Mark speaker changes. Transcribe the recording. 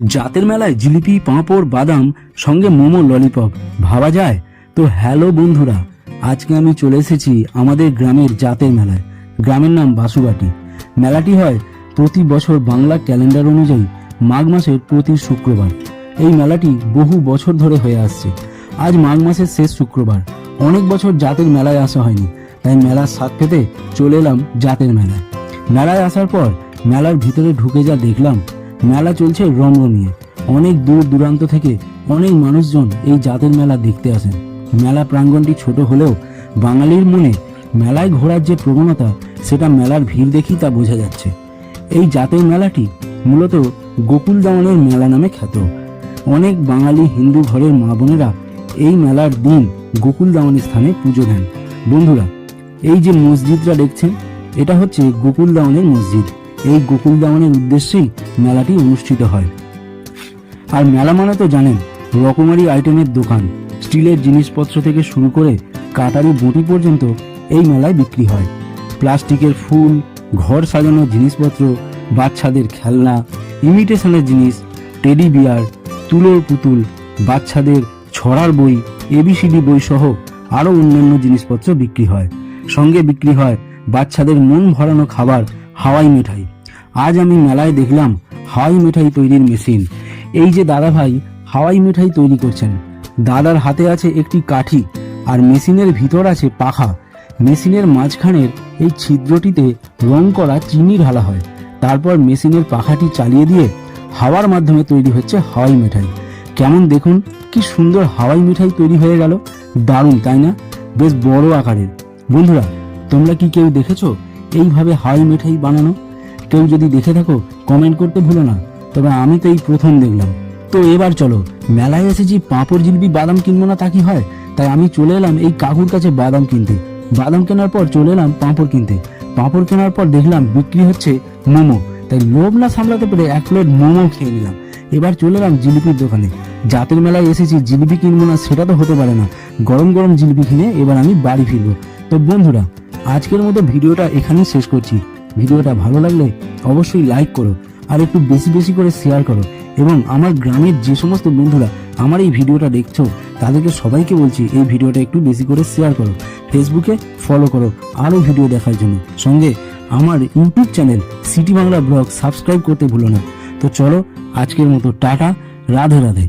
Speaker 1: জাতের মেলায় জিলিপি, পাঁপড়, বাদাম, সঙ্গে মোমো, ললিপপ। ভাবা যায়? তো হ্যালো বন্ধুরা, আজকে আমি চলে এসেছি আমাদের গ্রামের জাতের মেলায়। গ্রামের নাম বাসুবাটি মেলাটি হয় প্রতি বছর বাংলা ক্যালেন্ডার অনুযায়ী মাঘ মাসের প্রতি শুক্রবার। এই মেলাটি বহু বছর ধরে হয়ে আসছে। আজ মাঘ মাসের শেষ শুক্রবার। অনেক বছর জাতের মেলায় আসা হয়নি। তাই মেলার স্বাদ পেতে চলে এলাম জাতের মেলায়। মেলায় আসার পর মেলার ভিতরে ঢুকে যা দেখলাম মেলা চলছে রমরমিয়ে। অনেক দূর দূরান্ত থেকে অনেক মানুষজন এই জাতের মেলা দেখতে আসেন। মেলা প্রাঙ্গণটি ছোট হলেও বাঙালির মনে মেলায় ঘোরার যে প্রবণতা, সেটা মেলার ভিড় দেখেই তা বোঝা যাচ্ছে। এই জাতের মেলাটি মূলত গোকুল দামনের মেলা নামে খ্যাত। অনেক বাঙালি হিন্দু ঘরের মা বোনেরা এই মেলার দিন গোকুল দামনের স্থানে পুজো দেন। বন্ধুরা, এই যে মসজিদটা দেখছেন, এটা হচ্ছে গোকুল দামনের মসজিদ। এই গোকুল দামনের উদ্দেশ্যেই মেলাটি অনুষ্ঠিত হয়। আর মেলা মানে তো জানেন, রকমারি আইটেমের দোকান, স্টিলের জিনিসপত্র থেকে শুরু করে কাটারি বটি পর্যন্ত এই মেলায় বিক্রি হয়। প্লাস্টিকের ফুল, ঘর সাজানোর জিনিসপত্র, বাচ্চাদের খেলনা, ইমিটেশনের জিনিস, টেডি বিয়ার, তুলোর পুতুল, বাচ্চাদের ছড়ার বই এবিসিডি বই সহ আরও অন্যান্য জিনিসপত্র বিক্রি হয়। সঙ্গে বিক্রি হয় বাচ্চাদের মন ভরানো খাবার, হাওয়াই মিঠাই। আজ আমি মেলায় দেখলাম হাওয়াই মিঠাই তৈরির মেশিন। এই যে দাদা ভাই হাওয়াই মিঠাই তৈরি করছেন। দাদার হাতে আছে একটি কাঠি আর মেশিনের ভিতর আছে পাখা। মেশিনের মাঝখানের এই ছিদ্রটিতে রং করা চিনি ঢালা হয়। তারপর মেশিনের পাখাটি চালিয়ে দিয়ে হাওয়ার মাধ্যমে তৈরি হচ্ছে হাওয়াই মিঠাই। কেমন দেখুন, কি সুন্দর হাওয়াই মিঠাই তৈরি হয়ে গেল। দারুণ, তাই না? বেশ বড় আকারের। বন্ধুরা, তোমরা কি কেউ দেখেছ? এইভাবে হাওয়াই মিঠাই বানানো? কেউ যদি দেখে থাকো কমেন্ট করতে ভুলো না। তবে আমি তো এই প্রথম দেখলাম। তো এবার চলো, মেলায় এসেছি পাঁপড় জিলিপি বাদাম কিনবো না তা কি হয়? তাই আমি চলে এলাম এই কাকুর কাছে বাদাম কিনতে। বাদাম কেনার পর চলে এলাম পাঁপড় কিনতে। পাঁপড় কেনার পর দেখলাম বিক্রি হচ্ছে মোমো। তাই লোভ না সামলাতে পেরে এক প্লেট মোমো খেয়ে নিলাম। এবার চলে এলাম জিলিপির দোকানে। জাতের মেলায় এসেছি, জিলিপি কিনবো না সেটা তো হতে পারে না। গরম গরম জিলিপি কিনে এবার আমি বাড়ি ফিরবো। তো বন্ধুরা, আজকের মতো ভিডিওটা এখানেই শেষ করছি। ভিডিওটা ভালো লাগলে অবশ্যই লাইক করো আর একটু বেশি বেশি করে শেয়ার করো এবং আমার গ্রামের যে সমস্ত বন্ধুরা আমার এই ভিডিওটা দেখছ, তাদেরকে সবাইকে বলছি এই ভিডিওটা একটু বেশি করে শেয়ার করো। ফেসবুকে ফলো করো আরও ভিডিও দেখার জন্য। সঙ্গে আমার YouTube channel City Bangla blog subscribe করতে ভুলো না। তো চলো আজকের মতো টাটা, রাধে রাধে।